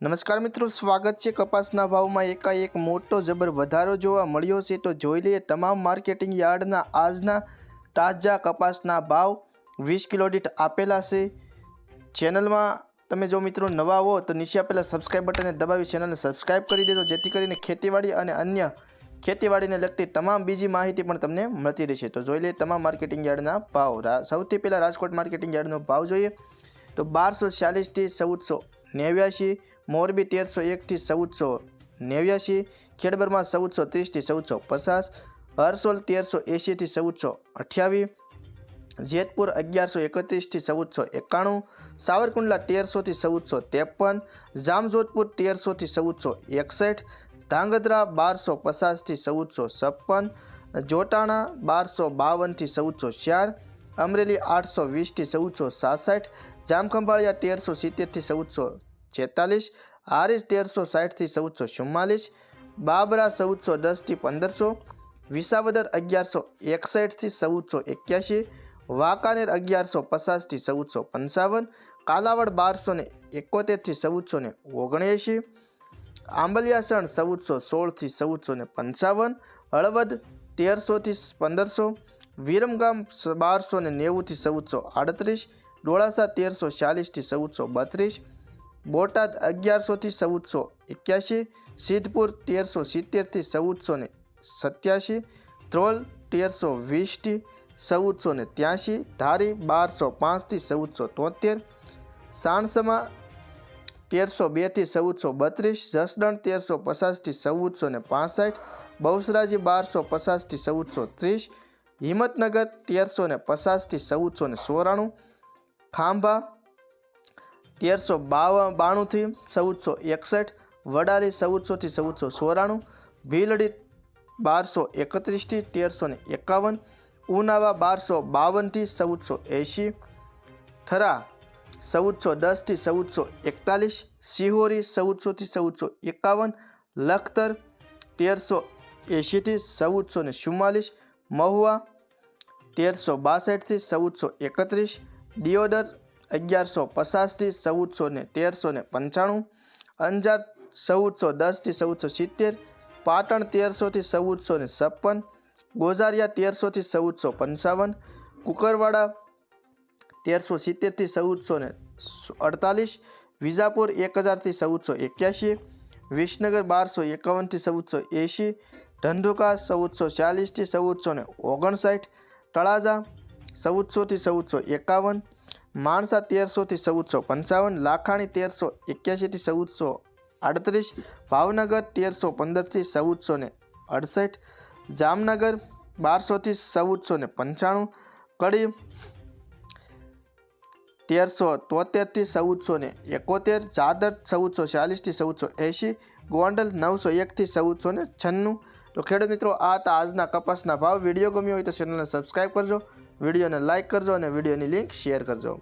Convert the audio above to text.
નમસ્કાર મિત્રો, સ્વાગત છે કપાસના ભાવમાં એકાએક મોટો જબર વધારો જોવા મળ્યો છે. તો જોઈ લઈએ, તમામ માર્કેટિંગ યાર્ડના આજના તાજા કપાસના ભાવ. વીસ કિલો દીઠ આપેલા છે. ચેનલમાં તમે જો મિત્રો નવા હો, તો નીચે આપેલા સબસ્ક્રાઈબ બટનને દબાવી ચેનલને સબસ્ક્રાઈબ કરી દેજો, જેથી કરીને ખેતીવાડી અને અન્ય ખેતીવાડીને લગતી તમામ બીજી માહિતી પણ તમને મળતી રહેશે. તો જોઈ લઈએ, તમામ માર્કેટિંગ યાર્ડના ભાવ. સૌથી પહેલાં રાજકોટ માર્કેટિંગ યાર્ડનો ભાવ જોઈએ. તો બારસો ચાલીસથી ચૌદસો નેવ્યાસી મોરબી તેરસો એકથી ચૌદસો નેવ્યાસી ખેડબરમાં ચૌદસો ત્રીસથી ચૌદસો પચાસ, હરસોલ તેરસો એંશીથી ચૌદસો અઠ્યાવીસ જેતપુર અગિયારસો એકત્રીસથી ચૌદસો એકાણું, સાવરકુંડલા તેરસોથી ચૌદસો ત્રેપન, જામજોધપુર તેરસોથી ચૌદસો એકસઠ, ધાંગધ્રા બારસો પચાસથી ચૌદસો છપ્પન, જોટાણા બારસો બાવનથી ચૌદસો ચાર, અમરેલી આઠસો વીસથી ચૌદસો સાસઠ, જામખંભાળિયા તેરસો સિત્તેરથી ચૌદસો છેતાલીસ હારીજ તેરસો સાઠથી ચૌદસો ચુમ્માલીસ, બાબરા ચૌદસો દસથી પંદરસો, વિસાવદર અગિયારસો એકસઠથી ચૌદસો એક્યાસી વાંકાનેર અગિયારસો પચાસથી ચૌદસો પંચાવન, કાલાવડ બારસો ને એકોતેરથી ચૌદસો ને ઓગણએંશી આંબલિયાસણ ચૌદસો સોળથી ચૌદસો ને પંચાવન, હળવદ તેરસોથી પંદરસો, વિરમગામ બારસો ને નેવુંથી ચૌદસો આડત્રીસ, ડોળાસા તેરસો ચાલીસથી ચૌદસો બત્રીસ બોટાદ અગિયારસોથી ચૌદસો એક્યાસી સિદ્ધપુર તેરસો સિત્તેરથી ચૌદસો ને સત્યાસી ધ્રોલ તેરસો વીસથી ચૌદસો ને ત્યાંશી, ધારી બારસો પાંચથી ચૌદસો તોતેર, સાણસમાં તેરસો બેથી ચૌદસો બત્રીસ, જસદણ તેરસો પચાસથી ચૌદસો ને પાસઠ, બહુસરાજી બારસો પચાસથી ચૌદસો ત્રીસ, હિંમતનગર તેરસો ને પચાસથી ચૌદસો ને સોરાણું ખાંભા તેરસો બાવન, બાણુંથી ચૌદસો એકસઠ, વડાલી ચૌદસોથી ચૌદસો ચોરાણું, ભીલડી બારસો એકત્રીસથી તેરસો ને એકાવન, ઉનાવા બારસો બાવનથી ચૌદસો એંશી, થરા ચૌદસો દસથી ચૌદસો એકતાલીસ, સિહોરી ચૌદસોથી ચૌદસો એકાવન, લખતર તેરસો એંશીથી ચૌદસો ને ચુમ્માલીસ, મહુવા તેરસો બાસઠથી ચૌદસો એકત્રીસ, દિયોદર અગિયારસો પચાસથી ચૌદસો ને તેરસો ને પંચાણું, અંજાર ચૌદસો દસથી ચૌદસો સિત્તેર, પાટણ તેરસોથી ચૌદસો ને છપ્પન, ગોઝારિયા તેરસોથી ચૌદસો પંચાવન, કુકરવાડા તેરસો સિત્તેરથી ચૌદસો ને અડતાલીસ, વિજાપુર એક હજારથી ચૌદસો એક્યાસી, વિસનગર બારસો એકાવનથી ચૌદસો એંશી, ધંધુકા ચૌદસો ચાલીસથી ચૌદસો ને ઓગણસાઠ, તળાજા ચૌદસોથી ચૌદસો એકાવન માણસા તેરસોથી ચૌદસો પંચાવન, લાખાણી તેરસો એક્યાસીથી ચૌદસો આડત્રીસ, ભાવનગર તેરસો પંદરથી ચૌદસો ને અડસઠ, જામનગર બારસોથી ચૌદસો ને પંચાણું, કડી તેરસો તોતેરથી ચૌદસો ને એકોતેર, ચાદર ચૌદસો ચાલીસથી ચૌદસો એંશી, ગોંડલ નવસો એકથી ચૌદસો ને છન્નું. તો ખેડૂત મિત્રો, આ હતા આજના કપાસના ભાવ. વીડિયો ગમ્યો હોય તો ચેનલને સબસ્ક્રાઈબ કરજો. વિડીયોને લાઇક કરજો અને વિડીયોની લિંક શેર કરજો.